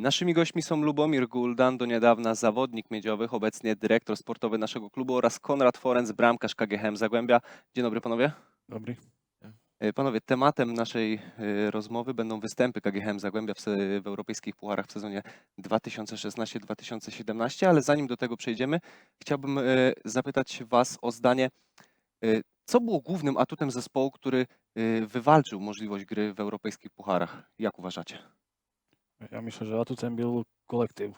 Naszymi gośćmi są Lubomir Guldan, do niedawna zawodnik miedziowych, obecnie dyrektor sportowy naszego klubu oraz Konrad Forenc, bramkarz KGHM Zagłębia. Dzień dobry panowie. Dobry. E, Panowie, tematem naszej e, rozmowy będą występy KGHM Zagłębia w, w europejskich pucharach w sezonie 2016-2017, ale zanim do tego przejdziemy, chciałbym e, zapytać Was o zdanie, co było głównym atutem zespołu, który wywalczył możliwość gry w europejskich pucharach? Jak uważacie? Ja myślę, że atutem był kolektyw.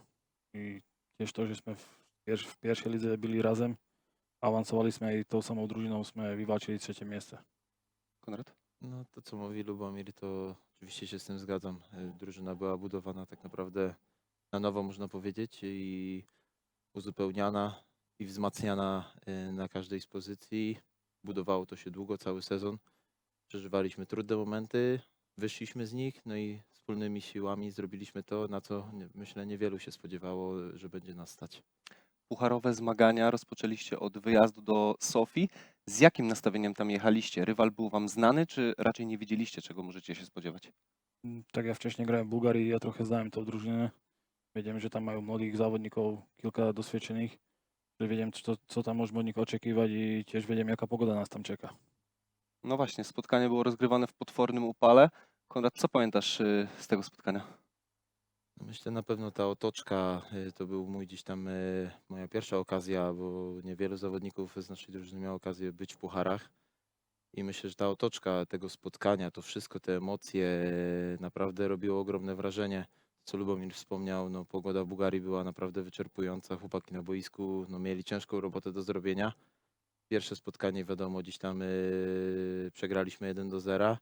I tiež to, že sme v, pier- v pierwszej lidze byli razem, awansowali sme i tou samou družinou sme vyvalčili trzecie miejsce. Konrad? No to co mówi Lubomir, to oczywiście się z tym zgadzam. Y, Drużyna była budowana tak naprawdę na nowo, można powiedzieć, i uzupełniana i wzmacniana y, na każdej z pozycji. Budowało to się długo, cały sezon. Przeżywaliśmy trudne momenty, wyszliśmy z nich, no i wspólnymi siłami zrobiliśmy to, na co nie- myślę niewielu się spodziewało, że będzie nas stać. pucharowe zmagania rozpoczęliście od wyjazdu do Sofii. Z jakim nastawieniem tam jechaliście? Rywal był wam znany, czy raczej nie wiedzieliście, czego możecie się spodziewać? Mm, Tak ja wcześniej grałem w Bułgarii, ja trochę znałem tą drużynę. Wiedziałem, że tam mają młodych zawodników, kilka doświadczonych, że wiedziałem, co, co tam możemy od nich oczekiwać i też wiedziałem, jaka pogoda nas tam czeka. No właśnie, spotkanie było rozgrywane w potwornym upale. Konrad, co pamiętasz y, z tego spotkania? No Myślę na pewno ta otoczka y, to był mój gdzieś tam y, moja pierwsza okazja, bo niewielu zawodników z naszej drużyny miało okazję być w pucharach. I myślę, że ta otoczka tego spotkania, to wszystko, te emocje naprawdę robiło ogromne wrażenie. Co Lubomir wspomniał, no pogoda w Bułgarii była naprawdę wyczerpująca. Chłopaki na boisku no, mieli ciężką robotę do zrobienia. Pierwsze spotkanie, wiadomo, gdzieś tam y, przegraliśmy 1 do 0.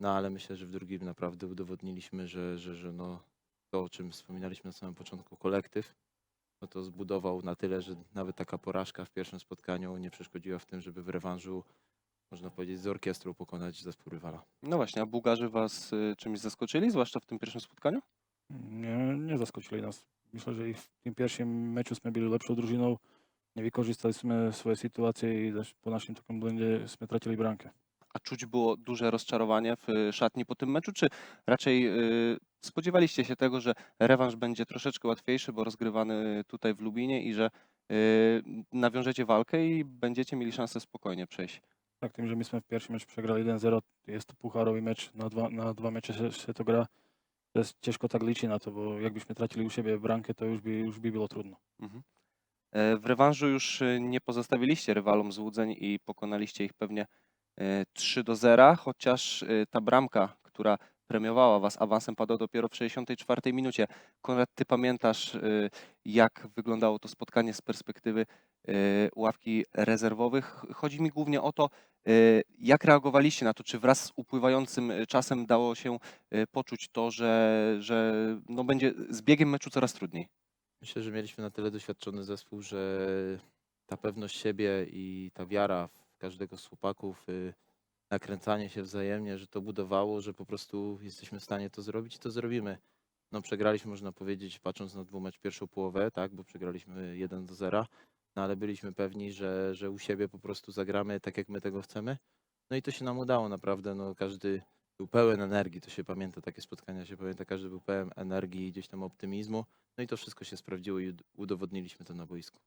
No ale myślę, że w drugim naprawdę udowodniliśmy, że, że, że no, to, o czym wspominaliśmy na samym początku, kolektyw, no to zbudował na tyle, że nawet taka porażka w pierwszym spotkaniu nie przeszkodziła w tym, żeby w rewanżu, można powiedzieć, z orkiestrą pokonać zespół rywala. No właśnie, a Bułgarzy was y, czymś zaskoczyli, zwłaszcza w tym pierwszym spotkaniu? Nie, nie zaskočili nás. Myślę, że i w tym pierwszym meczu byli lepšou družinou. Nevykorzystali sme svoje situácie i po našim takom blende sme tratili bránke. A czuć było duże rozczarowanie w y, szatni po tym meczu, czy raczej y, spodziewaliście się tego, że rewanż będzie troszeczkę łatwiejszy, bo rozgrywany tutaj w Lubinie i że y, nawiążecie walkę i będziecie mieli szansę spokojnie przejść? Tak, tým, že my sme v pierwszy mecz przegrali 1-0, jest to puchárový meč, na dva, na dva meče sa, sa to gra. To jest ťažko tak ličiť na to, bo jak byśmy tracili u siebie bránke, to już by, już by było trudno. Mhm. E, W rewanżu już y, nie pozostawiliście rywalom złudzeń i pokonaliście ich pewnie e, 3 do 0, chociaż ta bramka, która premiowała was awansem, padła dopiero w 64 minucie. Konrad, ty pamiętasz, jak wyglądało to spotkanie z perspektywy ławki rezerwowych? Chodzi mi głównie o to, jak reagowaliście na to, czy wraz z upływającym czasem dało się poczuć to, że, że no będzie z biegiem meczu coraz trudniej? Myślę, że mieliśmy na tyle doświadczony zespół, że ta pewność siebie i ta wiara w każdego z chłopaków, y, nakręcanie się wzajemnie, że to budowało, że po prostu jesteśmy w stanie to zrobić i to zrobimy. No przegraliśmy, można powiedzieć, patrząc na dwumecz pierwszą połowę, tak, bo przegraliśmy 1 do 0, no ale byliśmy pewni, że, że u siebie po prostu zagramy tak, jak my tego chcemy. No i to się nam udało naprawdę, no każdy był pełen energii, to się pamięta, takie spotkania się pamięta, każdy był pełen energii i gdzieś tam optymizmu. No i to wszystko się sprawdziło i ud- udowodniliśmy to na boisku.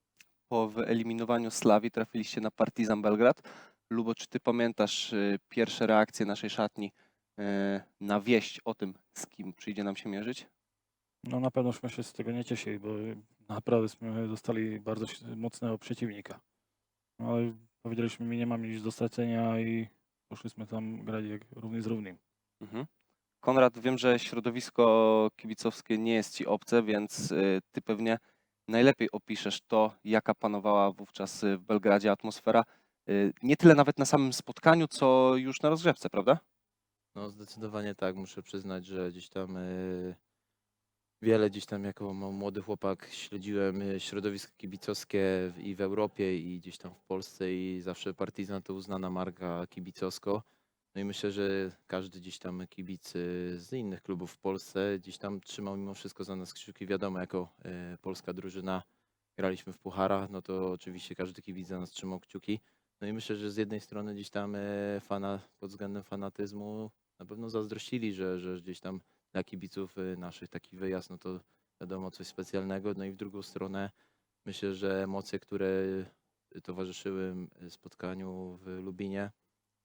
po wyeliminowaniu Slawii trafiliście na Partizan Belgrad. Lubo, czy ty pamiętasz y, pierwsze reakcje naszej szatni y, na wieść o tym, z kim przyjdzie nam się mierzyć? No na pewno sme się z tego nie cieszyli, bo naprawdę dostali bardzo si- mocnego przeciwnika. No ale powiedzieliśmy, my nie mamy nic do stracenia i poszli sme tam grać jak równy z równym. Mhm. Konrad, wiem, że środowisko kibicowskie nie jest ci obce, więc y, ty pewnie najlepiej opiszesz to, jaka panowała wówczas y, w Belgradzie atmosfera. y, Nie tyle nawet na samym spotkaniu, co już na rozgrzewce, prawda? No zdecydowanie tak, muszę przyznać, że gdzieś tam y, wiele gdzieś tam jako młody chłopak śledziłem y, środowisko kibicowskie i w Europie i gdzieś tam w Polsce i zawsze Partizan to uznana marka kibicowsko. No i myślę, że każdy gdzieś tam kibic y, z innych klubów w Polsce gdzieś tam trzymał mimo wszystko za nas kciuki. Wiadomo, jako y, polska drużyna graliśmy w pucharach, no to oczywiście każdy kibic za nas trzymał kciuki. No i myślę, że z jednej strony gdzieś tam e, fana, pod względem fanatyzmu na pewno zazdrościli, że, że gdzieś tam dla kibiców y, naszych taki wyjazd, no to wiadomo coś specjalnego. No i w drugą stronę myślę, że emocje, które y, towarzyszyły spotkaniu w Lubinie,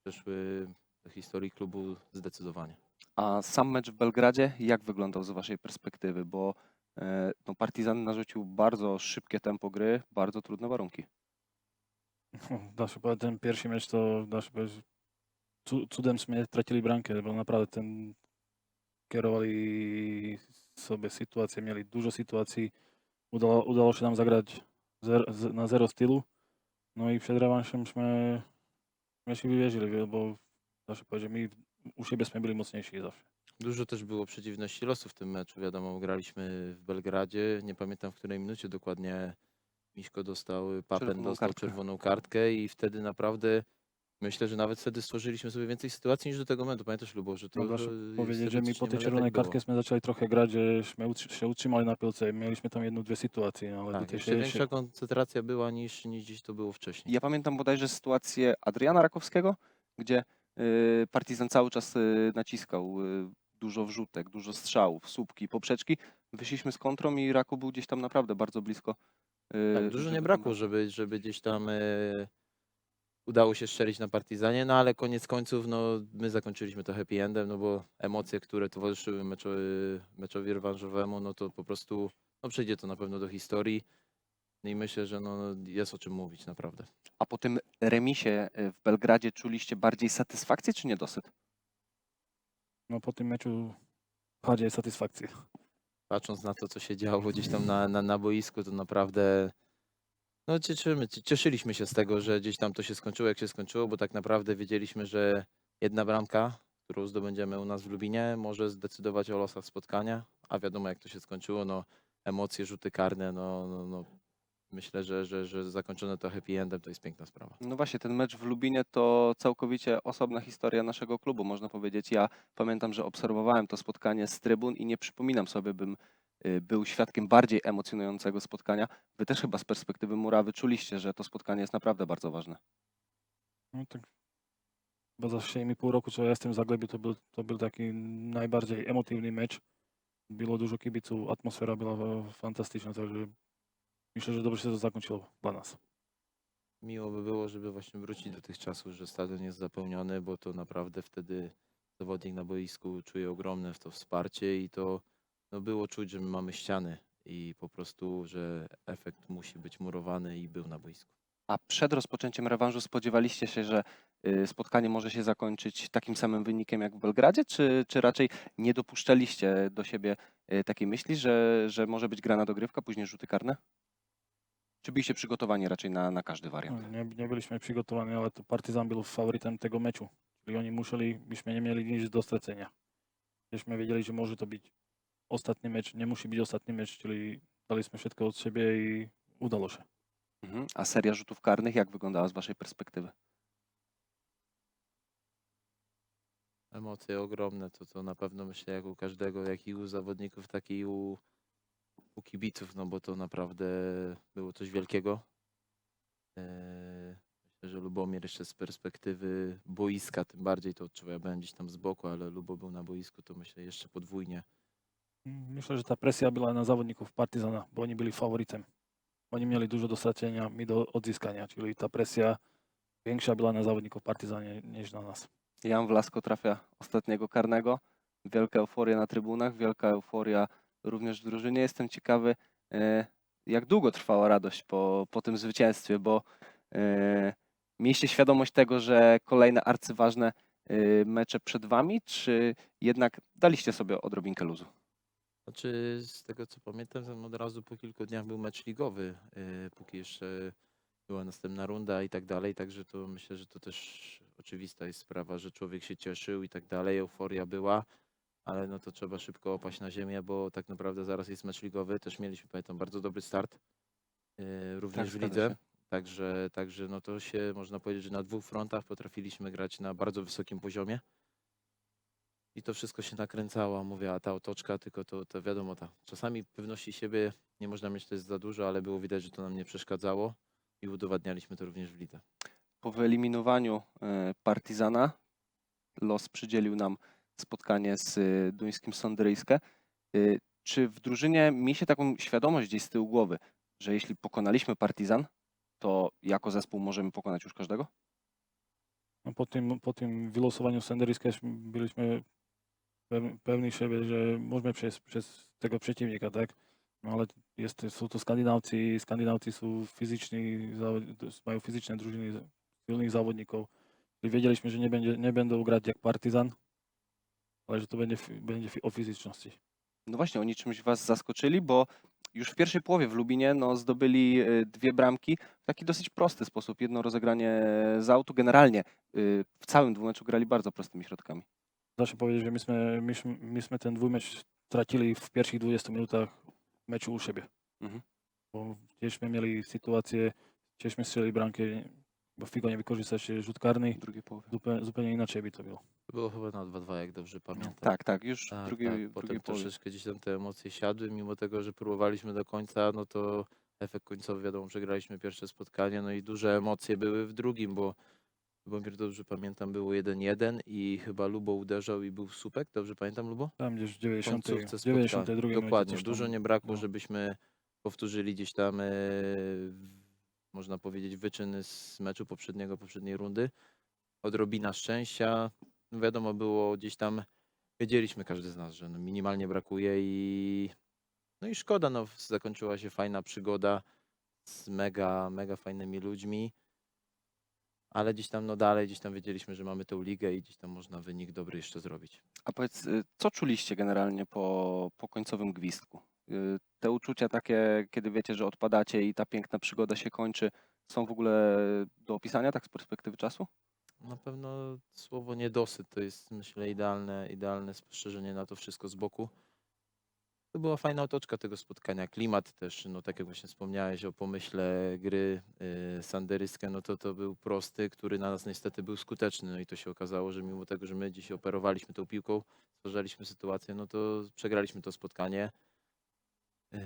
przeszły do historii klubu zdecydowanie. A sam mecz w Belgradzie, jak wyglądał z waszej perspektywy? Bo e, no, Partizan narzucił bardzo szybkie tempo gry, bardzo trudne warunki. Się powiedzieć, ten pierwszy mecz to dá się powiedzieć, cu- cudem sme tratili brankę, bo naprawdę ten kierovali sobie sytuacje, mieli dużo sytuacji, udało, udało się nam zagrać zer, z, na zero stylu, no i przed rewanżem sme, sme się wywierzyli, wie- bo się powiedzieć, my u siebie sme byli mocniejsi zawsze. Dużo też było przeciwności losu w tym meczu. Wiadomo, graliśmy w Belgradzie. Nie pamiętam w której minucie dokładnie Miśko dostał, Papen Czerwoną dostał kartkę. czerwoną kartkę i wtedy naprawdę myślę, że nawet wtedy stworzyliśmy sobie więcej sytuacji niż do tego momentu. Pamiętasz, Lubo, że to No, się e, powiedzieć, że my po tej czerwonej tak kartce zaczęli trochę grać, że sme utrzy- się utrzymali na piłce, mieliśmy tam jedną, dwie sytuacje, no, ale do Tak, tej jeszcze się, większa koncentracja była niż, niż gdzieś to było wcześniej. Ja pamiętam bodajże sytuację Adriana Rakowskiego, gdzie y, Partizan cały czas y, naciskał y, dużo wrzutek, dużo strzałów, słupki, poprzeczki. Wyszliśmy z kontrą i Raku był gdzieś tam naprawdę bardzo blisko. y, Tak, dużo żeby nie brakło, żeby, żeby gdzieś tam e, udało się strzelić na Partizanie, no ale koniec końców no, my zakończyliśmy to happy endem, no bo emocje, które towarzyszyły meczowi, meczowi rewanżowemu, no to po prostu no, przejdzie to na pewno do historii No i myślę, że no, jest o czym mówić naprawdę. A po tym remisie y, w Belgradzie czuliście bardziej satysfakcję czy niedosyt? no po tym meczu bardziej satysfakcję. Patrząc na to, co się działo gdzieś tam na, na, na boisku, to naprawdę no, cieszymy, cieszyliśmy się z tego, że gdzieś tam to się skończyło, jak się skończyło, bo tak naprawdę wiedzieliśmy, że jedna bramka, którą zdobędziemy u nas w Lubinie, może zdecydować o losach spotkania, a wiadomo, jak to się skończyło, no emocje, rzuty karne, no, no, no myślę, że, że, że zakończone to happy endem to jest piękna sprawa. No właśnie, ten mecz w Lubinie to całkowicie osobna historia naszego klubu, można powiedzieć. Ja pamiętam, że obserwowałem to spotkanie z trybun i nie przypominam sobie, bym był świadkiem bardziej emocjonującego spotkania. Wy też chyba z perspektywy Murawy czuliście, że to spotkanie jest naprawdę bardzo ważne. No tak, bo za 7,5 roku, co ja jestem w Zaglebiu, to był, to był taki najbardziej emotywny mecz. Było dużo kibiców, atmosfera była fantastyczna, także myślę, że dobrze się to zakończyło dla nas. Miło by było, żeby właśnie wrócić do tych czasów, że stadion jest zapełniony, bo to naprawdę wtedy zawodnik na boisku czuje ogromne w to wsparcie i to no, było czuć, że my mamy ściany i po prostu, że efekt musi być murowany i był na boisku. A przed rozpoczęciem rewanżu spodziewaliście się, że y, spotkanie może się zakończyć takim samym wynikiem jak w Belgradzie, czy, czy raczej nie dopuszczaliście do siebie y, takiej myśli, że, że może być grana dogrywka, później rzuty karne? Czy byliście przygotowani raczej na, na każdy wariant? Nie, nie byliśmy przygotowani, ale to Partizan był faworytem tego meczu. Czyli oni musieli, byśmy nie mieli nic do stracenia. Żeśmy wiedzieli, że może to być ostatni mecz, nie musi być ostatni mecz, czyli daliśmy wszystko od siebie i udało się. Mhm. A seria rzutów karnych jak wyglądała z waszej perspektywy? Emocje ogromne, to to na pewno myślę jak u każdego, jak i u zawodników, tak i u, u kibiców, no bo to naprawdę było coś wielkiego. Eee, Myślę, że Lubomir jeszcze z perspektywy boiska, tym bardziej to odczuwa, ja byłem gdzieś tam z boku, ale Lubo był na boisku, to myślę jeszcze podwójnie. Myślę, że ta presja była na zawodników Partizana, bo oni byli faworytem. Oni mieli dużo do stracenia, my do odzyskania, czyli ta presja większa była na zawodników Partizanie niż na nas. Jan Wlasko trafia ostatniego karnego. Wielka euforia na trybunach, wielka euforia również w drużynie. Jestem ciekawy, e, jak długo trwała radość po, po tym zwycięstwie, bo e, mieliście świadomość tego, że kolejne arcyważne e, mecze przed wami, czy jednak daliście sobie odrobinkę luzu? Znaczy, z tego co pamiętam, tam od razu po kilku dniach był mecz ligowy, yy, póki jeszcze była następna runda i tak dalej, także to myślę, że to też oczywista jest sprawa, że człowiek się cieszył i tak dalej, euforia była, ale no to trzeba szybko opaść na ziemię, bo tak naprawdę zaraz jest mecz ligowy, też mieliśmy, pamiętam, bardzo dobry start, yy, również w zgadza lidze, się. także, także no to się można powiedzieć, że na dwóch frontach potrafiliśmy grać na bardzo wysokim poziomie. I to wszystko się nakręcało, mówię, a ta otoczka, tylko to, to wiadomo, ta, czasami pewności siebie nie można mieć, to jest za dużo, ale było widać, że to nam nie przeszkadzało i udowadnialiśmy to również w lidze. Po wyeliminowaniu e, Partizana los przydzielił nam spotkanie z y, duńskim Sonderyjskę. Y, Czy w drużynie mieliście taką świadomość gdzieś z tyłu głowy, że jeśli pokonaliśmy Partizan, to jako zespół możemy pokonać już każdego? No po, tym, po tym wylosowaniu Senderyska byliśmy pewni siebie, że możemy przejść przez tego przeciwnika, tak? No ale jest, są to Skandynawcy i Skandynawcy są fizyczni, mają fizyczne drużyny, silnych zawodników. I wiedzieliśmy, że nie, będzie, nie będą grać jak Partizan, ale że to będzie, będzie o fizyczności. No właśnie, oni czymś was zaskoczyli, bo już w pierwszej połowie w Lubinie no, zdobyli y, dwie bramki w taki dosyć prosty sposób. Jedno rozegranie z autu. Generalnie y, w całym dwumeczu grali bardzo prostymi środkami. Da się powiedzieć, że myśmy, myśmy, myśmy ten dwumecz stracili w pierwszych 20 minutach meczu u siebie. Mhm. Bo gdzieśmy mieli sytuację, gdzieśmy strzeli bramkę, bo Figo nie wykorzystał się rzut karny, W drugiej połowie. zupełnie, zupełnie inaczej by to było. To było chyba na 2-2, jak dobrze pamiętam. Tak, tak, już w Tak, drugiej, tak. Potem połowie. troszeczkę gdzieś tam te emocje siadły, mimo tego, że próbowaliśmy do końca, no to efekt końcowy, wiadomo, przegraliśmy pierwsze spotkanie, no i duże emocje były w drugim, bo Lubomir dobrze pamiętam, było 1-1 i chyba Lubo uderzał i był słupek, dobrze pamiętam Lubo? Tam gdzieś w W 90, końcówce 92 spotkania. minucie Dokładnie, dużo nie brakło, było. żebyśmy powtórzyli gdzieś tam, e, można powiedzieć, wyczyny z meczu poprzedniego, poprzedniej rundy. Odrobina szczęścia, no wiadomo było gdzieś tam, wiedzieliśmy każdy z nas, że no minimalnie brakuje i no i szkoda, no zakończyła się fajna przygoda z mega, mega fajnymi ludźmi. Ale gdzieś tam, no dalej, gdzieś tam wiedzieliśmy, że mamy tę ligę i gdzieś tam można wynik dobry jeszcze zrobić. A powiedz, y, co czuliście generalnie po, po końcowym gwizdku? Y, Te uczucia takie, kiedy wiecie, że odpadacie i ta piękna przygoda się kończy, są w ogóle do opisania tak z perspektywy czasu? Na pewno słowo niedosyt to jest, myślę, idealne, idealne spostrzeżenie na to wszystko z boku. To była fajna otoczka tego spotkania. Klimat też, no tak jak właśnie wspomniałeś o pomyśle gry yy, Sanderyskę, no to to był prosty, który na nas niestety był skuteczny. No i to się okazało, że mimo tego, że my dzisiaj operowaliśmy tą piłką, stwarzaliśmy sytuację, no to przegraliśmy to spotkanie. Yy,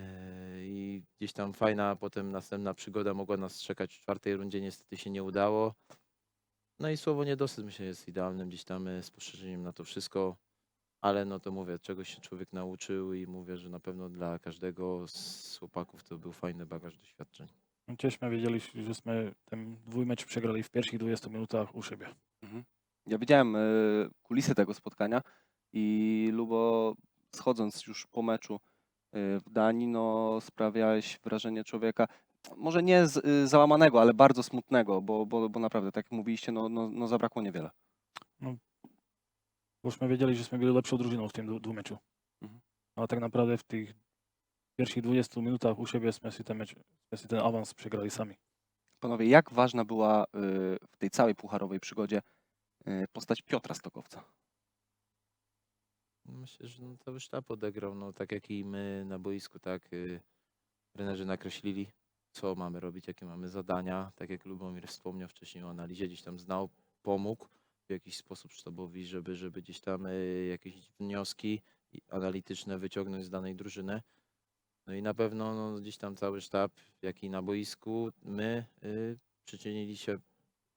I gdzieś tam fajna potem następna przygoda mogła nas czekać w czwartej rundzie, niestety się nie udało. No i słowo niedosyt myślę jest idealnym gdzieś tam e, spostrzeżeniem na to wszystko, ale no to mówię, czegoś się człowiek nauczył i mówię, że na pewno dla każdego z chłopaków to był fajny bagaż doświadczeń. Gdzieśmy wiedzieli, żeśmy ten dwójmecz przegrali w pierwszych 20 minutach u siebie. Ja widziałem y, kulisy tego spotkania i Lubo, schodząc już po meczu y, w Danii, no, sprawiałeś wrażenie człowieka, może nie z, y, załamanego, ale bardzo smutnego, bo, bo, bo naprawdę, tak jak mówiliście, no, no, no zabrakło niewiele. Bośmy wiedzieli, żeśmy byli lepszą drużyną w tym dwu- dwumeczu. Mhm. Ale tak naprawdę w tych pierwszych 20 minutach u siebie jsme si ten mecz, jsme si ten awans przegrali sami. Panowie, jak ważna była y, w tej całej pucharowej przygodzie y, postać Piotra Stokowca? Myślę, że no, cały sztab odegrał, no tak jak i my na boisku, tak. y, Trenerzy nakreślili, co mamy robić, jakie mamy zadania. Tak jak Lubomir wspomniał wcześniej o analizie, gdzieś tam znał, pomógł w jakiś sposób sztabowi, żeby, żeby gdzieś tam y, jakieś wnioski analityczne wyciągnąć z danej drużyny. No i na pewno no, gdzieś tam cały sztab, jak i na boisku, my y, przyczynili się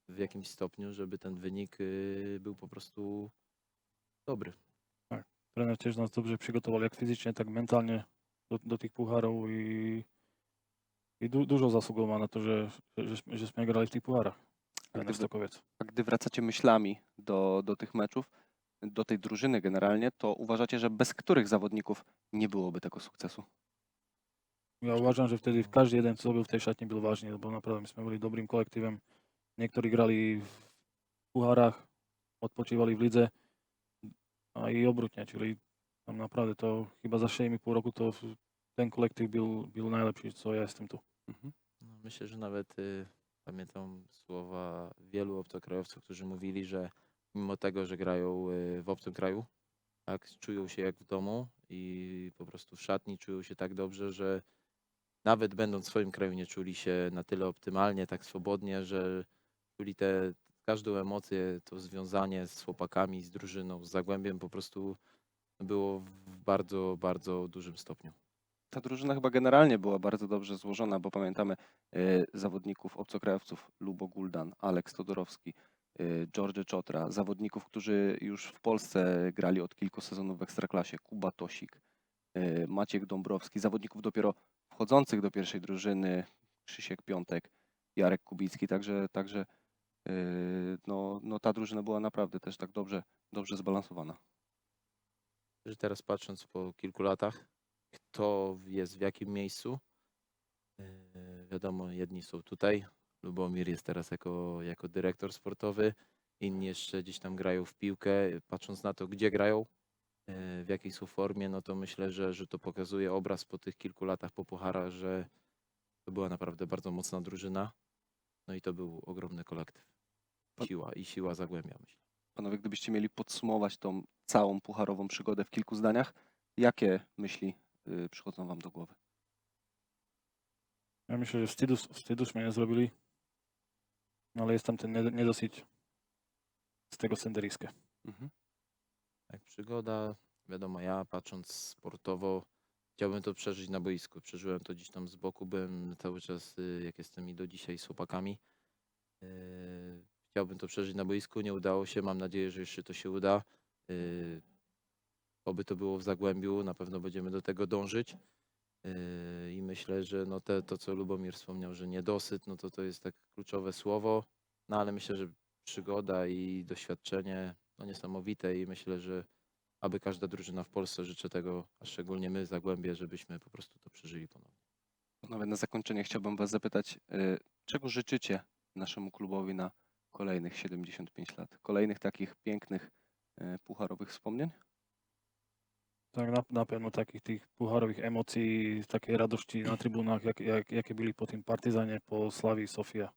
w jakimś stopniu, żeby ten wynik y, był po prostu dobry. Trener też nas dobrze przygotował, jak fizycznie, tak mentalnie do, do tych pucharów i, i du, dużo zasługą ma na to, że, że, żeśmy- żeśmy grali w tych pucharach. Gdyby- Stokowiec. A gdy wracacie myślami do, do tych meczów, do tej drużyny generalnie, to uważacie, że bez których zawodników nie byłoby tego sukcesu? Ja uważam, że wtedy każdy jeden, co był w tej szatni, był ważny, bo naprawdę myśmy byli dobrym kolektywem. Niektórzy grali w pucharach, odpoczywali w lidze, a i obrótnie, czyli tam naprawdę to chyba za 6,5 roku to ten kolektyw był, był najlepszy, co ja jestem tu. Mhm. No, myślę, że nawet y, pamiętam słowa wielu obcokrajowców, którzy mówili, że mimo tego, że grają y, w obcym kraju, tak, czują się jak w domu i po prostu w szatni czują się tak dobrze, że nawet będąc w swoim kraju nie czuli się na tyle optymalnie, tak swobodnie, że czuli te każdą emocję, to związanie z chłopakami, z drużyną, z Zagłębiem po prostu było w bardzo, bardzo dużym stopniu. Ta drużyna chyba generalnie była bardzo dobrze złożona, bo pamiętamy y, zawodników obcokrajowców Lubo Guldan, Aleks Todorowski, y, George Czotra, zawodników, którzy już w Polsce grali od kilku sezonów w Ekstraklasie, Kuba Tosik, y, Maciek Dąbrowski, zawodników dopiero wchodzących do pierwszej drużyny, Krzysiek Piątek, Jarek Kubicki, także, także y, no, no ta drużyna była naprawdę też tak dobrze, dobrze zbalansowana. że teraz patrząc po kilku latach, kto jest w jakim miejscu, yy, wiadomo, jedni są tutaj, Lubomir jest teraz jako, jako dyrektor sportowy, inni jeszcze gdzieś tam grają w piłkę. Patrząc na to, gdzie grają, yy, w jakiej są formie, no to myślę, że, że to pokazuje obraz po tych kilku latach po Puchara, że to była naprawdę bardzo mocna drużyna. No i to był ogromny kolektyw. Siła i siła Zagłębia, myślę. Panowie, gdybyście mieli podsumować tą całą pucharową przygodę w kilku zdaniach, jakie myśli y, przychodzą wam do głowy? Ja myślę, że wstydu, wstyduśmy nie zrobili, ale jest tam ten nie- niedosyć z tego senderiska. Mhm. Tak, przygoda, wiadomo, ja patrząc sportowo, chciałbym to przeżyć na boisku. Przeżyłem to gdzieś tam z boku, byłem cały czas, y, jak jestem i do dzisiaj z chłopakami. Yy, Chciałbym to przeżyć na boisku, nie udało się, mam nadzieję, że jeszcze to się uda. Oby to było w Zagłębiu, na pewno będziemy do tego dążyć. Yy, I myślę, że no te, to, co Lubomir wspomniał, że niedosyt, no to to jest tak kluczowe słowo. No ale myślę, że przygoda i doświadczenie no niesamowite i myślę, że aby każda drużyna w Polsce życzę tego, a szczególnie my Zagłębie, żebyśmy po prostu to przeżyli ponownie. Panowie, na zakończenie chciałbym was zapytać, y, czego życzycie naszemu klubowi na kolejnych 75 lat? Kolejnych takich pięknych y, pucharowych wspomnień? Tak, na, na pewno takich tych pucharowych emocji, takiej radości na trybunach, jak, jak, jakie byli po tym partyzanie, po Slawii Sofia.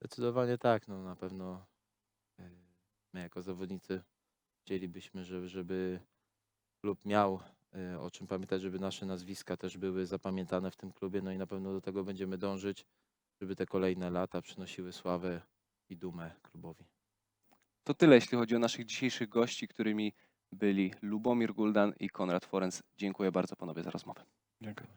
Zdecydowanie tak, no na pewno yy, my jako zawodnicy chcielibyśmy, żeby, żeby klub miał yy, o czym pamiętać, żeby nasze nazwiska też były zapamiętane w tym klubie, no i na pewno do tego będziemy dążyć, żeby te kolejne lata przynosiły sławę i dumę klubowi. To tyle, jeśli chodzi o naszych dzisiejszych gości, którymi byli Lubomir Guldan i Konrad Forenc. Dziękuję bardzo panowie za rozmowę. Dziękuję.